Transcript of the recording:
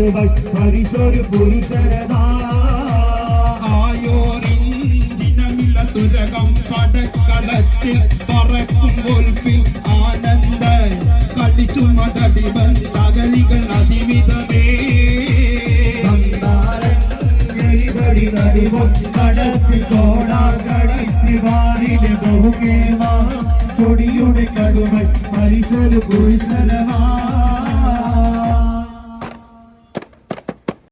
കൊടിയുടെ പരിശോധി പുരുഷരമാ ആയോരിൻ ദിനമില്ല തുരകം പടക്കളത്തിൽ പറക്കും ഒൽപ്പിൽ ആനന്ദ കളിച്ചു മതടിവൻ തകലികൾ അതിമിതമേ. കടത്തി കോടാ കടത്തി വാരിലെ ബഹുകേമ ചൊടിയുടെ കടുവ പരിശോധ പുരുഷരമാ